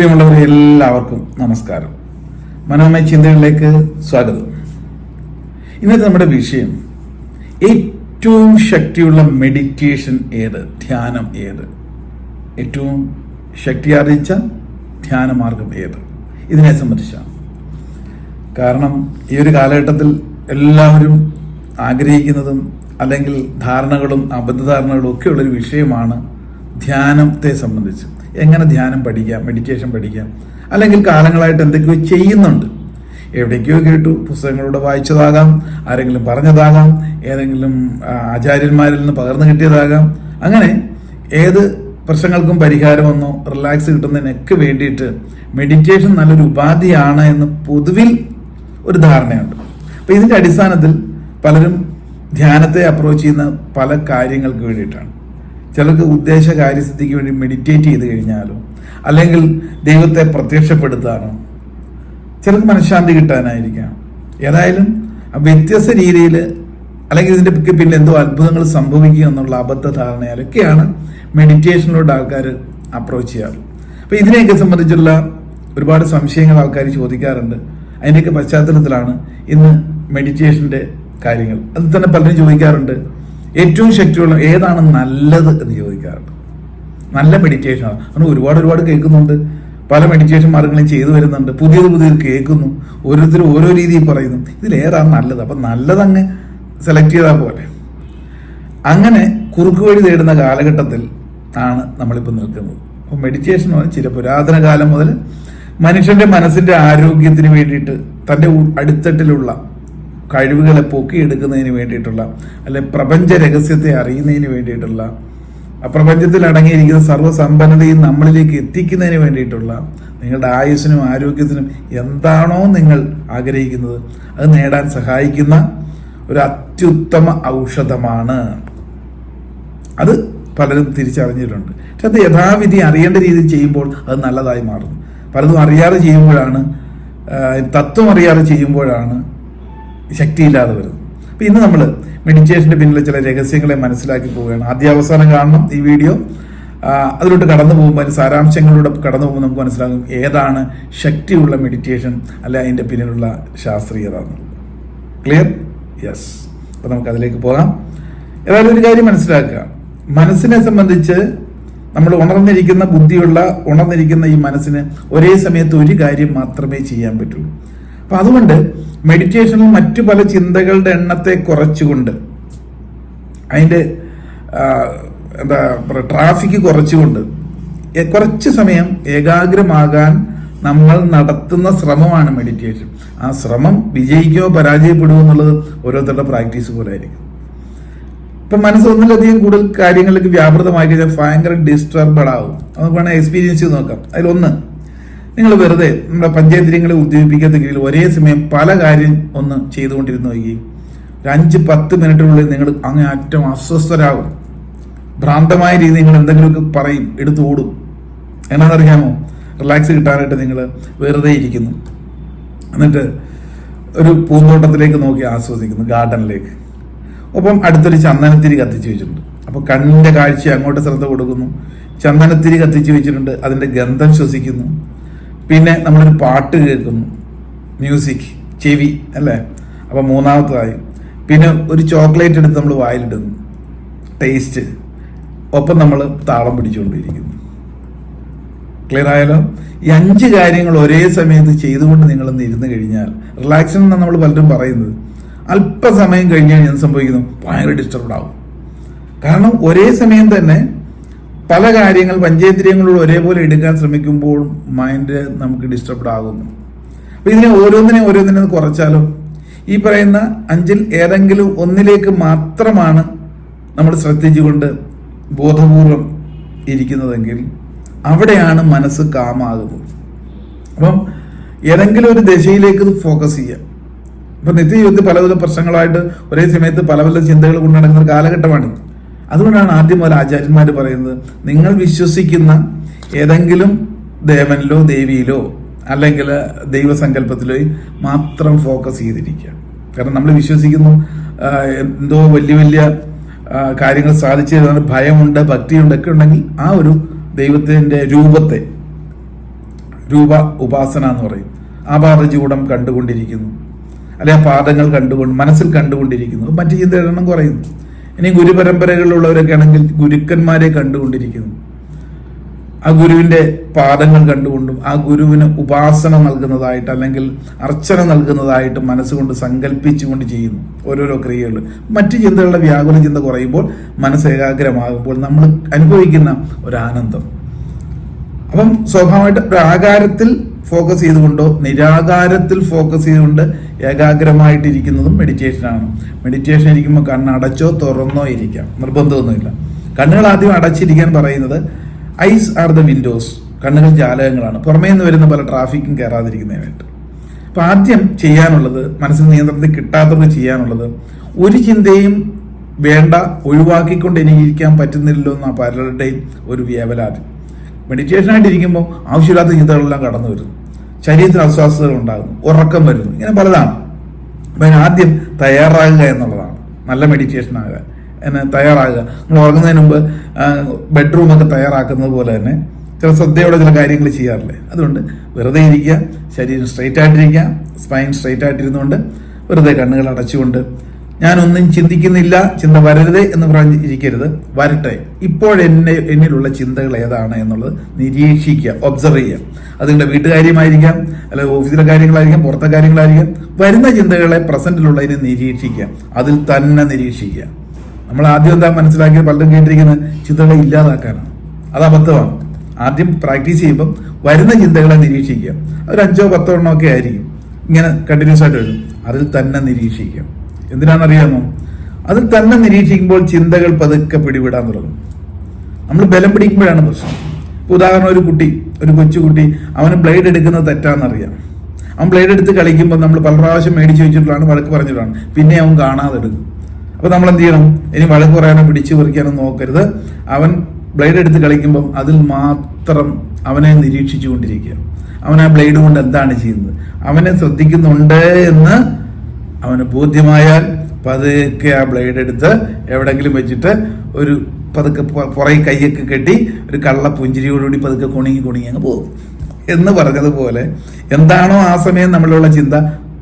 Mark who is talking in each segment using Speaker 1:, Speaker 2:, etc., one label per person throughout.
Speaker 1: പ്രിയമുള്ളവരെ എല്ലാവർക്കും നമസ്കാരം. മനോമയ ചിന്തകളിലേക്ക് സ്വാഗതം. ഇന്നത്തെ നമ്മുടെ വിഷയം ഏറ്റവും ശക്തിയുള്ള മെഡിറ്റേഷൻ ഏത്? ധ്യാനം ഏത്? ഏറ്റവും ശക്തി ആർജിച്ച ധ്യാനമാർഗം ഏത്? ഇതിനെ സംബന്ധിച്ചാണ്. കാരണം ഈ ഒരു കാലഘട്ടത്തിൽ എല്ലാവരും ആഗ്രഹിക്കുന്നതും അല്ലെങ്കിൽ ധാരണകളും അബദ്ധധാരണകളും ഒക്കെയുള്ളൊരു വിഷയമാണ് ധ്യാനത്തെ സംബന്ധിച്ച്. എങ്ങനെ ധ്യാനം പഠിക്കാം മെഡിറ്റേഷൻ പഠിക്കാം അല്ലെങ്കിൽ കാലങ്ങളായിട്ട് എന്തൊക്കെയോ ചെയ്യുന്നുണ്ട്. എവിടേക്കോ കേട്ടു പുസ്തകങ്ങളിലൂടെ വായിച്ചതാകാം ആരെങ്കിലും പറഞ്ഞതാകാം ഏതെങ്കിലും ആചാര്യന്മാരിൽ നിന്ന് പകർന്നു കിട്ടിയതാകാം. അങ്ങനെ ഏത് പ്രശ്നങ്ങൾക്കും പരിഹാരമെന്നോ റിലാക്സ് കിട്ടുന്നതിനൊക്കെ വേണ്ടിയിട്ട് മെഡിറ്റേഷൻ നല്ലൊരു ഉപാധിയാണ് എന്ന് പൊതുവിൽ ഒരു ധാരണയുണ്ട്. അപ്പൊ ഇതിന്റെ അടിസ്ഥാനത്തിൽ പലരും ധ്യാനത്തെ അപ്രോച്ച് ചെയ്യുന്ന പല കാര്യങ്ങൾക്ക് വേണ്ടിയിട്ടാണ്. ചിലർക്ക് ഉദ്ദേശ കാര്യസിദ്ധിക്ക് വേണ്ടി മെഡിറ്റേറ്റ് ചെയ്ത് കഴിഞ്ഞാലോ? അല്ലെങ്കിൽ ദൈവത്തെ പ്രത്യക്ഷപ്പെടുത്താനോ? ചിലർക്ക് മനഃശാന്തി കിട്ടാനായിരിക്കാം. ഏതായാലും വ്യത്യസ്ത രീതിയിൽ അല്ലെങ്കിൽ ഇതിന്റെ പിന്നിൽ പിന്നെ എന്തോ അത്ഭുതങ്ങൾ സംഭവിക്കുക എന്നുള്ള അബദ്ധ ധാരണയാലൊക്കെയാണ് മെഡിറ്റേഷനിലോട്ട് ആൾക്കാർ അപ്രോച്ച് ചെയ്യാറ്. അപ്പൊ ഇതിനെയൊക്കെ സംബന്ധിച്ചുള്ള ഒരുപാട് സംശയങ്ങൾ ആൾക്കാർ ചോദിക്കാറുണ്ട്. അതിന്റെയൊക്കെ പശ്ചാത്തലത്തിലാണ് ഇന്ന് മെഡിറ്റേഷന്റെ കാര്യങ്ങൾ. അത് തന്നെ പലരും ചോദിക്കാറുണ്ട്. ഏറ്റവും ശക്തിയുള്ള ഏതാണ് നല്ലത് എന്ന് ചോദിക്കാറുണ്ട്. നല്ല മെഡിറ്റേഷൻ അങ്ങനെ ഒരുപാട് ഒരുപാട് കേൾക്കുന്നുണ്ട്. പല മെഡിറ്റേഷൻ മാർഗങ്ങളും ചെയ്തു വരുന്നുണ്ട്. പുതിയത് പുതിയത് കേൾക്കുന്നു. ഓരോരുത്തരും ഓരോ രീതിയിൽ പറയുന്നു. ഇതിലേതാണ് നല്ലത്? അപ്പം നല്ലതങ്ങ് സെലക്ട് ചെയ്താൽ പോലെ അങ്ങനെ കുറുക്ക് വഴി തേടുന്ന കാലഘട്ടത്തിൽ ആണ് നമ്മളിപ്പോൾ നിൽക്കുന്നത്. അപ്പോൾ മെഡിറ്റേഷൻ എന്ന് പറഞ്ഞാൽ ചില പുരാതന കാലം മുതൽ മനുഷ്യന്റെ മനസ്സിന്റെ ആരോഗ്യത്തിന് വേണ്ടിയിട്ട് തന്റെ അടിത്തട്ടിലുള്ള കഴിവുകളെ പൊക്കിയെടുക്കുന്നതിന് വേണ്ടിയിട്ടുള്ള അല്ലെ പ്രപഞ്ച രഹസ്യത്തെ അറിയുന്നതിന് വേണ്ടിയിട്ടുള്ള പ്രപഞ്ചത്തിൽ അടങ്ങിയിരിക്കുന്ന സർവസമ്പന്നതയും നമ്മളിലേക്ക് എത്തിക്കുന്നതിന് വേണ്ടിയിട്ടുള്ള നിങ്ങളുടെ ആയുസ്സിനും ആരോഗ്യത്തിനും എന്താണോ നിങ്ങൾ ആഗ്രഹിക്കുന്നത് അത് നേടാൻ സഹായിക്കുന്ന ഒരു അത്യുത്തമ ഔഷധമാണ്. അത് പലരും തിരിച്ചറിഞ്ഞിട്ടുണ്ട്. പക്ഷെ അത് യഥാവിധി അറിയേണ്ട രീതിയിൽ ചെയ്യുമ്പോൾ അത് നല്ലതായി മാറുന്നു. പലതും അറിയാതെ ചെയ്യുമ്പോഴാണ് തത്വം അറിയാതെ ചെയ്യുമ്പോഴാണ് ശക്തിയില്ലാതെ വരുന്നു. അപ്പൊ ഇന്ന് നമ്മൾ മെഡിറ്റേഷന്റെ പിന്നിലെ ചില രഹസ്യങ്ങളെ മനസ്സിലാക്കി പോവുകയാണ്. ആദ്യ അവസാനം കാണണം ഈ വീഡിയോ. അതിലോട്ട് കടന്നു പോകുമ്പോൾ അതിന് സാരാംശങ്ങളിലൂടെ കടന്നു പോകുമ്പോൾ നമുക്ക് മനസ്സിലാകും ഏതാണ് ശക്തിയുള്ള മെഡിറ്റേഷൻ അല്ല അതിന്റെ പിന്നിലുള്ള ശാസ്ത്രീയത എന്നുള്ളത് ക്ലിയർ യെസ് അപ്പോൾ നമുക്ക് അതിലേക്ക് പോകാം. ഏതായാലും ഒരു കാര്യം മനസ്സിലാക്കുക. മനസ്സിനെ സംബന്ധിച്ച് നമ്മൾ ഉണർന്നിരിക്കുന്ന ബുദ്ധിയുള്ള ഉണർന്നിരിക്കുന്ന ഈ മനസ്സിന് ഒരേ സമയത്ത് ഒരു കാര്യം മാത്രമേ ചെയ്യാൻ പറ്റൂ. അപ്പൊ അതുകൊണ്ട് മെഡിറ്റേഷനിൽ മറ്റു പല ചിന്തകളുടെ എണ്ണത്തെ കുറച്ചുകൊണ്ട് അതിന്റെ എന്താ പറയുക ട്രാഫിക് കുറച്ചുകൊണ്ട് കുറച്ച് സമയം ഏകാഗ്രമാകാൻ നമ്മൾ നടത്തുന്ന ശ്രമമാണ് മെഡിറ്റേഷൻ ആ ശ്രമം വിജയിക്കോ പരാജയപ്പെടുമോ എന്നുള്ളത് ഓരോരുത്തരുടെ പ്രാക്ടീസ് പോലെ ആയിരിക്കും. ഇപ്പൊ മനസ്സ് ഒന്നിലധികം കൂടുതൽ കാര്യങ്ങളിലേക്ക് വ്യാപൃതമായി കഴിഞ്ഞാൽ ഭയങ്കര ഡിസ്റ്റർബഡ് ആവും. നമുക്ക് വേണമെങ്കിൽ എക്സ്പീരിയൻസ് ചെയ്ത് നോക്കാം. അതിലൊന്ന് നിങ്ങൾ വെറുതെ നമ്മുടെ പഞ്ചേന്ദ്രിയങ്ങളെ ഉദ്ദീപിക്കാത്ത രീതിയിൽ ഒരേ സമയം പല കാര്യം ഒന്ന് ചെയ്തുകൊണ്ടിരുന്നു നോക്കി ഒരു അഞ്ച് പത്ത് മിനിറ്റിനുള്ളിൽ നിങ്ങൾ അങ്ങ് അറ്റം അസ്വസ്ഥരാകും. ഭ്രാന്തമായ രീതി നിങ്ങൾ എന്തെങ്കിലുമൊക്കെ പറയും എടുത്തു ഓടും. എന്നാണെന്നറിയാമോ റിലാക്സ് കിട്ടാനായിട്ട് നിങ്ങൾ വെറുതെ ഇരിക്കുന്നു. എന്നിട്ട് ഒരു പൂന്തോട്ടത്തിലേക്ക് നോക്കി ആസ്വദിക്കുന്നു ഗാർഡനിലേക്ക്. ഒപ്പം അടുത്തൊരു ചന്ദനത്തിരി കത്തിച്ച് വെച്ചിട്ടുണ്ട്. അപ്പോൾ കണ്ണിന്റെ കാഴ്ച അങ്ങോട്ട് ശ്രദ്ധ കൊടുക്കുന്നു. ചന്ദനത്തിരി കത്തിച്ച് വെച്ചിട്ടുണ്ട് അതിന്റെ ഗന്ധം ശ്വസിക്കുന്നു. പിന്നെ നമ്മളൊരു പാട്ട് കേൾക്കുന്നു. മ്യൂസിക് ചെവി അല്ലേ? അപ്പോൾ മൂന്നാമത്തതായി. പിന്നെ ഒരു ചോക്ലേറ്റ് എടുത്ത് നമ്മൾ വായിലിടുന്നു. ടേസ്റ്റ് ഒപ്പം നമ്മൾ താളം പിടിച്ചുകൊണ്ടിരിക്കുന്നു. ക്ലിയർ ആയാലോ ഈ അഞ്ച് കാര്യങ്ങൾ ഒരേ സമയത്ത് ചെയ്തുകൊണ്ട് നിങ്ങളൊന്ന് ഇരുന്ന് കഴിഞ്ഞാൽ റിലാക്ഷൻ എന്നാണ് നമ്മൾ പലരും പറയുന്നത്. അല്പസമയം കഴിഞ്ഞാൽ എന്ത് സംഭവിക്കുന്നു? ഭയങ്കര ഡിസ്റ്റർബ്ഡ് ആവും. കാരണം ഒരേ സമയം തന്നെ പല കാര്യങ്ങൾ പഞ്ചേന്ദ്രിയങ്ങളോട് ഒരേപോലെ എടുക്കാൻ ശ്രമിക്കുമ്പോൾ മൈൻഡ് നമുക്ക് ഡിസ്റ്റർബ്ഡ് ആകുന്നു. അപ്പൊ ഇതിനെ ഓരോന്നിനെ ഓരോന്നിനെ കുറച്ചാലോ? ഈ പറയുന്ന അഞ്ചിൽ ഏതെങ്കിലും ഒന്നിലേക്ക് മാത്രമാണ് നമ്മൾ ശ്രദ്ധിച്ചുകൊണ്ട് ബോധപൂർവം ഇരിക്കുന്നതെങ്കിൽ അവിടെയാണ് മനസ്സ് കാമാകുന്നത്. അപ്പം ഏതെങ്കിലും ഒരു ദശയിലേക്ക് ഫോക്കസ് ചെയ്യാം ഇപ്പൊ നിത്യജീവിതത്തിൽ പല പ്രശ്നങ്ങളായിട്ട് ഒരേ സമയത്ത് പല പല ചിന്തകൾ കൊണ്ടു നടക്കുന്ന കാലഘട്ടമാണ് അതുകൊണ്ടാണ് ആദ്യം മുതൽ ആചാര്യന്മാർ പറയുന്നത് നിങ്ങൾ വിശ്വസിക്കുന്ന ഏതെങ്കിലും ദേവനിലോ ദേവിയിലോ അല്ലെങ്കിൽ ദൈവസങ്കല്പത്തിലോ മാത്രം ഫോക്കസ് ചെയ്തിരിക്കുക. കാരണം നമ്മൾ വിശ്വസിക്കുന്നു എന്തോ വലിയ വലിയ കാര്യങ്ങൾ സാധിച്ചു തരുന്ന ഭയമുണ്ട് ഭക്തിയുണ്ട് ഒക്കെ ഉണ്ടെങ്കിൽ ആ ഒരു ദൈവത്തിന്റെ രൂപത്തെ രൂപ ഉപാസന എന്ന് പറയും. ആ ആപാദചൂടം കണ്ടുകൊണ്ടിരിക്കുന്നു. അല്ലെ ആ പാദങ്ങൾ കണ്ടുകൊണ്ട് മനസ്സിൽ കണ്ടുകൊണ്ടിരിക്കുന്നു. മറ്റു ചിന്തയുടെ എണ്ണം കുറയുന്നു. ഇനി ഗുരുപരമ്പരകളിലുള്ളവരൊക്കെ ആണെങ്കിൽ ഗുരുക്കന്മാരെ കണ്ടുകൊണ്ടിരിക്കുന്നു. ആ ഗുരുവിന്റെ പാദങ്ങൾ കണ്ടുകൊണ്ടും ആ ഗുരുവിന് ഉപാസന നൽകുന്നതായിട്ട് അല്ലെങ്കിൽ അർച്ചന നൽകുന്നതായിട്ട് മനസ്സുകൊണ്ട് സങ്കല്പിച്ചുകൊണ്ട് ചെയ്യുന്നു. ഓരോരോ ക്രിയകൾ മറ്റു ചിന്തകളുടെ വ്യാകുല ചിന്ത കുറയുമ്പോൾ മനസ്സ് ഏകാഗ്രമാകുമ്പോൾ നമ്മൾ അനുഭവിക്കുന്ന ഒരു ആനന്ദം അപ്പം സ്വാഭാവികമായിട്ട് ഒരു ആകാരത്തിൽ ഫോക്കസ് ചെയ്തുകൊണ്ടോ നിരാകാരത്തിൽ ഫോക്കസ് ചെയ്തുകൊണ്ട് ഏകാഗ്രമായിട്ടിരിക്കുന്നതും മെഡിറ്റേഷനാണ് മെഡിറ്റേഷൻ ഇരിക്കുമ്പോൾ കണ്ണ് അടച്ചോ തുറന്നോ ഇരിക്കാം. നിർബന്ധമൊന്നുമില്ല. കണ്ണുകൾ ആദ്യം അടച്ചിരിക്കാൻ പറയുന്നത് ഐസ് ആർ ദ വിൻഡോസ് കണ്ണുകൾ ജാലകങ്ങളാണ്. പുറമേ നിന്ന് വരുന്ന പല ട്രാഫിക്കും കയറാതിരിക്കുന്നതിനായിട്ട്. അപ്പൊ ആദ്യം ചെയ്യാനുള്ളത് മനസ്സിൽ നിയന്ത്രണത്തിൽ കിട്ടാത്തവർക്ക് ചെയ്യാനുള്ളത് ഒരു ചിന്തയും വേണ്ട ഒഴിവാക്കിക്കൊണ്ട് എനിക്കിരിക്കാൻ പറ്റുന്നില്ലല്ലോ എന്ന പലരുടെയും ഒരു വ്യാപലാതി മെഡിറ്റേഷൻ ആയിട്ടിരിക്കുമ്പോൾ ആവശ്യമില്ലാത്ത ചിന്തകളെല്ലാം കടന്നു വരുന്നു. ശരീരത്തിന് അസ്വാസ്ഥതകൾ ഉണ്ടാകുന്നു. ഉറക്കം വരുന്നു. ഇങ്ങനെ പലതാണ്. അപ്പം ആദ്യം തയ്യാറാകുക എന്നുള്ളതാണ്. നല്ല മെഡിറ്റേഷൻ ആകുക. എന്നെ തയ്യാറാകുക. നമ്മൾ ഉറങ്ങുന്നതിന് മുമ്പ് ബെഡ്റൂമൊക്കെ തയ്യാറാക്കുന്നത് പോലെ തന്നെ ചില ശ്രദ്ധയോടെ ചില കാര്യങ്ങൾ ചെയ്യാറില്ലേ? അതുകൊണ്ട് വെറുതെ ഇരിക്കുക. ശരീരം സ്ട്രെയിറ്റ് ആയിട്ടിരിക്കുക. സ്പൈൻ സ്ട്രെയിറ്റ് ആയിട്ടിരുന്നുകൊണ്ട് വെറുതെ കണ്ണുകൾ അടച്ചുകൊണ്ട് ഞാനൊന്നും ചിന്തിക്കുന്നില്ല ചിന്ത വരരുത് എന്ന് പറഞ്ഞിരിക്കരുത് വരട്ടെ. ഇപ്പോഴെന്നെ എന്നിലുള്ള ചിന്തകൾ ഏതാണ് എന്നുള്ളത് നിരീക്ഷിക്കുക ഒബ്സർവ് ചെയ്യുക. അത് നിങ്ങളുടെ വീട്ടുകാര്യമായിരിക്കാം അല്ലെങ്കിൽ ഓഫീസിലെ കാര്യങ്ങളായിരിക്കാം പുറത്തെ കാര്യങ്ങളായിരിക്കാം. വരുന്ന ചിന്തകളെ പ്രസന്റിലുള്ളതിനെ നിരീക്ഷിക്കുക. അതിൽ തന്നെ നിരീക്ഷിക്കുക. നമ്മൾ ആദ്യം എന്താ മനസ്സിലാക്കിയത്? പലരും കേട്ടിരിക്കുന്നത് ചിന്തകളെ ഇല്ലാതാക്കാനാണ്. അത് അബദ്ധമാണ്. ആദ്യം പ്രാക്ടീസ് ചെയ്യുമ്പം വരുന്ന ചിന്തകളെ നിരീക്ഷിക്കുക. ഒരു അഞ്ചോ പത്തോ എണ്ണോ ഒക്കെ ആയിരിക്കും. ഇങ്ങനെ കണ്ടിന്യൂസ് ആയിട്ട് വരും. അതിൽ തന്നെ നിരീക്ഷിക്കുക. എന്തിനാണെന്നറിയാമോ? അത് തന്നെ നിരീക്ഷിക്കുമ്പോൾ ചിന്തകൾ പതുക്കെ പിടിവിടാൻ തുടങ്ങും. നമ്മൾ ബലം പിടിക്കുമ്പോഴാണ് പ്രശ്നം. ഉദാഹരണം ഒരു കുട്ടി ഒരു കൊച്ചുകുട്ടി അവന് ബ്ലേഡ് എടുക്കുന്നത് തെറ്റാണെന്നറിയാം. അവൻ ബ്ലേഡ് എടുത്ത് കളിക്കുമ്പോൾ നമ്മൾ പല പ്രാവശ്യം മേടിച്ച് വെച്ചിട്ടുള്ളതാണ് വഴക്ക് പറഞ്ഞിട്ടാണ് പിന്നെ അവൻ കാണാതെ എടുക്കും. അപ്പൊ നമ്മൾ എന്ത് ചെയ്യണം? ഇനി വഴക്ക് പറയാനോ പിടിച്ചു പറിക്കാനോ നോക്കരുത്. അവൻ ബ്ലേഡ് എടുത്ത് കളിക്കുമ്പോൾ അതിൽ മാത്രം അവനെ നിരീക്ഷിച്ചുകൊണ്ടിരിക്കുക. അവൻ ആ ബ്ലേഡ് കൊണ്ട് എന്താണ് ചെയ്യുന്നത്? അവനെ ശ്രദ്ധിക്കുന്നുണ്ട് എന്ന് അവന് ബോധ്യമായാൽ പതുക്കെ ആ ബ്ലേഡ് എടുത്ത് എവിടെങ്കിലും വെച്ചിട്ട് ഒരു പതുക്കെ പുറകെ കൈയൊക്കെ കെട്ടി ഒരു കള്ള പുഞ്ചിരിയോടുകൂടി പതുക്കെ കുണുങ്ങി കുണുങ്ങി അങ്ങ് പോകും. എന്ന് പറഞ്ഞതുപോലെ എന്താണോ ആ സമയം നമ്മളുള്ള ചിന്ത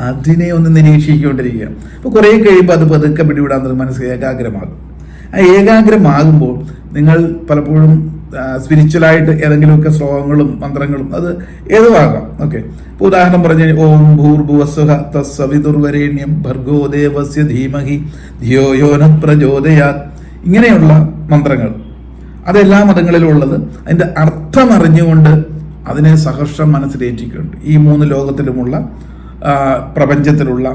Speaker 1: അതിനെ ഒന്ന് നിരീക്ഷിച്ചുകൊണ്ടിരിക്കുക. അപ്പൊ കുറെ കഴിയുമ്പോൾ അത് പതുക്കെ പിടിവിടാൻ മനസ്സ് ഏകാഗ്രമാകും. ആ ഏകാഗ്രമാകുമ്പോൾ നിങ്ങൾ പലപ്പോഴും സ്പിരിച്വലായിട്ട് ഏതെങ്കിലുമൊക്കെ ശ്ലോകങ്ങളും മന്ത്രങ്ങളും അത് ഏതുമാകാം ഓക്കെ ഇപ്പൊ ഉദാഹരണം പറഞ്ഞു ഓം ഭൂർഭുവസ്വഹ തസ്സവിതുർവരേണ്യം ഭർഗോ ദേവസ്യ ധീമഹി ധിയോ യോന പ്രചോദയാത്. ഇങ്ങനെയുള്ള മന്ത്രങ്ങൾ. അതെല്ലാ മതങ്ങളിലും ഉള്ളത്. അതിന്റെ അർത്ഥം അറിഞ്ഞുകൊണ്ട് അതിനെ സഹർഷം മനസ്സിലേറ്റിക്കൊണ്ട് ഈ മൂന്ന് ലോകത്തിലുമുള്ള പ്രപഞ്ചത്തിലുള്ള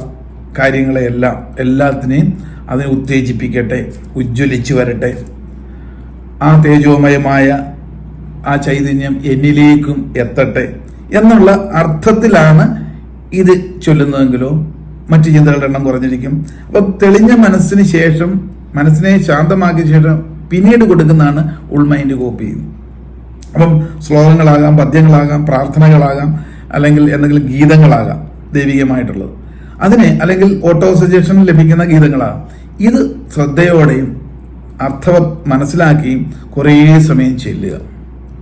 Speaker 1: കാര്യങ്ങളെയെല്ലാം എല്ലാത്തിനെയും അതിനെ ഉത്തേജിപ്പിക്കട്ടെ ഉജ്ജ്വലിച്ചു വരട്ടെ. ആ തേജോമയമായ ആ ചൈതന്യം എന്നിലേക്കും എത്തട്ടെ എന്നുള്ള അർത്ഥത്തിലാണ് ഇത് ചൊല്ലുന്നതെങ്കിലോ മറ്റു ചിന്തകളുടെ എണ്ണം കുറഞ്ഞിരിക്കും. അപ്പം തെളിഞ്ഞ മനസ്സിന് ശേഷം മനസ്സിനെ ശാന്തമാക്കിയ ശേഷം പിന്നീട് കൊടുക്കുന്നതാണ് ഉൾമൈൻഡ് കോപ്പി അപ്പം ശ്ലോകങ്ങളാകാം പദ്യങ്ങളാകാം പ്രാർത്ഥനകളാകാം അല്ലെങ്കിൽ എന്തെങ്കിലും ഗീതങ്ങളാകാം ദൈവികമായിട്ടുള്ളത്. അതിനെ അല്ലെങ്കിൽ ഓട്ടോ സജഷൻ ലഭിക്കുന്ന ഗീതങ്ങളാകാം. ഇത് ശ്രദ്ധയോടെയും അർത്ഥം മനസ്സിലാക്കി കുറേ സമയം ചെല്ലുക.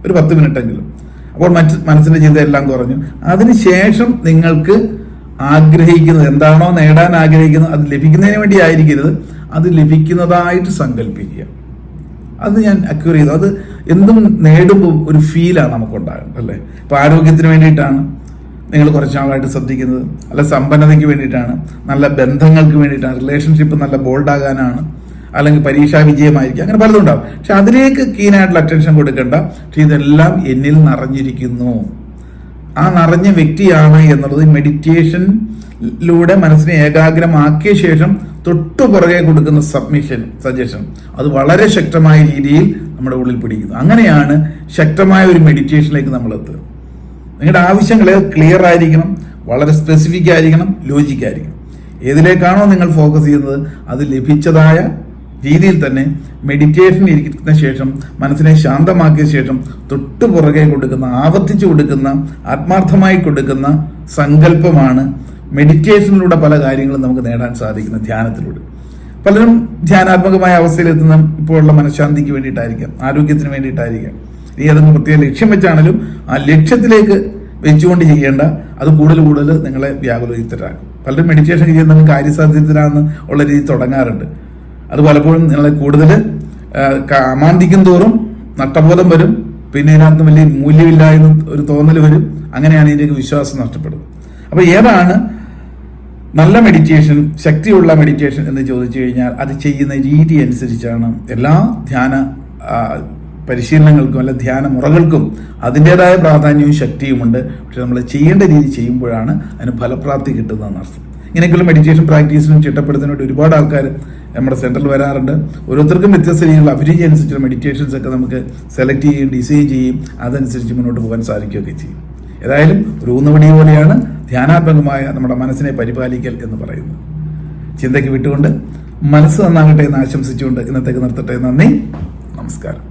Speaker 1: ഒരു പത്ത് മിനിറ്റെങ്കിലും. അപ്പോൾ മറ്റ് മനസ്സിന്റെ ചിന്ത എല്ലാം കുറഞ്ഞു. അതിനുശേഷം നിങ്ങൾക്ക് ആഗ്രഹിക്കുന്നത് എന്താണോ നേടാൻ ആഗ്രഹിക്കുന്നത് അത് ലഭിക്കുന്നതിന് വേണ്ടി ആയിരിക്കരുത്. അത് ലഭിക്കുന്നതായിട്ട് സങ്കല്പിക്കുക. അത് ഞാൻ അക്യൂർ ചെയ്തു. അത് എന്തും നേടുമ്പോൾ ഒരു ഫീലാണ് നമുക്കുണ്ടാകുന്നത് അല്ലേ? ഇപ്പൊ ആരോഗ്യത്തിന് വേണ്ടിയിട്ടാണ് നിങ്ങൾ കുറച്ച് നാളായിട്ട് ശ്രദ്ധിക്കുന്നത്. അല്ല സമ്പന്നതയ്ക്ക് വേണ്ടിയിട്ടാണ്. നല്ല ബന്ധങ്ങൾക്ക് വേണ്ടിയിട്ടാണ്. റിലേഷൻഷിപ്പ് നല്ല ബോൾഡാകാനാണ് അല്ലെങ്കിൽ പരീക്ഷാ വിജയമായിരിക്കും. അങ്ങനെ പലതും ഉണ്ടാവും. പക്ഷെ അതിലേക്ക് കീനായിട്ടുള്ള അറ്റൻഷൻ കൊടുക്കേണ്ട. പക്ഷെ ഇതെല്ലാം എന്നിൽ നിറഞ്ഞിരിക്കുന്നു. ആ നിറഞ്ഞ വ്യക്തിയാണ് എന്നുള്ളത് മെഡിറ്റേഷനിലൂടെ മനസ്സിനെ ഏകാഗ്രമാക്കിയ ശേഷം തൊട്ടു പുറകെ കൊടുക്കുന്ന സബ്മിഷൻ സജഷൻ അത് വളരെ ശക്തമായ രീതിയിൽ നമ്മുടെ ഉള്ളിൽ പിടിക്കുന്നു. അങ്ങനെയാണ് ശക്തമായ ഒരു മെഡിറ്റേഷനിലേക്ക് നമ്മൾ എത്തുക. നിങ്ങളുടെ ആവശ്യങ്ങൾ ക്ലിയർ ആയിരിക്കണം. വളരെ സ്പെസിഫിക് ആയിരിക്കണം. ലോജിക്കായിരിക്കണം ഏതിലേക്കാണോ നിങ്ങൾ ഫോക്കസ് ചെയ്യുന്നത് അത് ലഭിച്ചതായ രീതിയിൽ തന്നെ മെഡിറ്റേഷൻ ഇരിക്കുന്ന ശേഷം മനസ്സിനെ ശാന്തമാക്കിയ ശേഷം തൊട്ടു പുറകെ കൊടുക്കുന്ന ആവർത്തിച്ചു കൊടുക്കുന്ന ആത്മാർത്ഥമായി കൊടുക്കുന്ന സങ്കല്പമാണ് മെഡിറ്റേഷനിലൂടെ പല കാര്യങ്ങളും നമുക്ക് നേടാൻ സാധിക്കുന്ന ധ്യാനത്തിലൂടെ. പലരും ധ്യാനാത്മകമായ അവസ്ഥയിലെത്തുന്ന ഇപ്പോഴുള്ള മനഃശാന്തിക്ക് വേണ്ടിയിട്ടായിരിക്കാം ആരോഗ്യത്തിന് വേണ്ടിയിട്ടായിരിക്കാം. ഈ ഏതെങ്കിലും പ്രത്യേക ലക്ഷ്യം വെച്ചാണെങ്കിലും ആ ലക്ഷ്യത്തിലേക്ക് വെച്ചുകൊണ്ട് ചെയ്യേണ്ട അത് കൂടുതൽ കൂടുതൽ നിങ്ങളെ വ്യാകുലയുക്തരാക്കും പലരും മെഡിറ്റേഷൻ ചെയ്യുന്ന കാര്യസാധ്യത്തിലാണെന്ന് ഉള്ള രീതി തുടങ്ങാറുണ്ട്. അത് പലപ്പോഴും നിങ്ങളെ കൂടുതൽ അമാന്തിക്കും തോറും നട്ടബോധം വരും. പിന്നെ ഇതിനകത്ത് വലിയ മൂല്യമില്ല എന്ന് ഒരു തോന്നൽ വരും. അങ്ങനെയാണ് ഇതിലേക്ക് വിശ്വാസം നഷ്ടപ്പെടുന്നത്. അപ്പോൾ ഏതാണ് നല്ല മെഡിറ്റേഷൻ ശക്തിയുള്ള മെഡിറ്റേഷൻ എന്ന് ചോദിച്ചു കഴിഞ്ഞാൽ അത് ചെയ്യുന്ന രീതി അനുസരിച്ചാണ് എല്ലാ ധ്യാന പരിശീലനങ്ങൾക്കും അല്ല ധ്യാന മുറകൾക്കും അതിന്റെതായ പ്രാധാന്യവും ശക്തിയുമുണ്ട് പക്ഷെ നമ്മൾ ചെയ്യേണ്ട രീതി ചെയ്യുമ്പോഴാണ് അതിന് ഫലപ്രാപ്തി കിട്ടുന്നതെന്ന് അർത്ഥം. ഇങ്ങനെയൊക്കെയുള്ള മെഡിറ്റേഷൻ പ്രാക്ടീസിനും ചിട്ടപ്പെടുത്തുന്നതിനോട് ഒരുപാട് ആൾക്കാർ നമ്മുടെ സെന്ററിൽ വരാറുണ്ട്. ഓരോരുത്തർക്കും വ്യത്യസ്ത രീതിയിലുള്ള അഭിരുചി അനുസരിച്ചുള്ള മെഡിറ്റേഷൻസ് ഒക്കെ നമുക്ക് സെലക്ട് ചെയ്യും ഡിസൈൻ ചെയ്യും അതനുസരിച്ച് മുന്നോട്ട് പോകാൻ സാധിക്കുകയൊക്കെ ചെയ്യും. ഏതായാലും ഒരു ഊന്നുവടി പോലെയാണ് ധ്യാനാത്മകമായ നമ്മുടെ മനസ്സിനെ പരിപാലിക്കൽ എന്ന് പറയുന്നത്. ചിന്തയ്ക്ക് വിട്ടുകൊണ്ട് മനസ്സ് നന്നാകട്ടെ എന്ന് ആശംസിച്ചുകൊണ്ട് ഇന്നത്തേക്ക് നിർത്തട്ടെ. നന്ദി. നമസ്കാരം.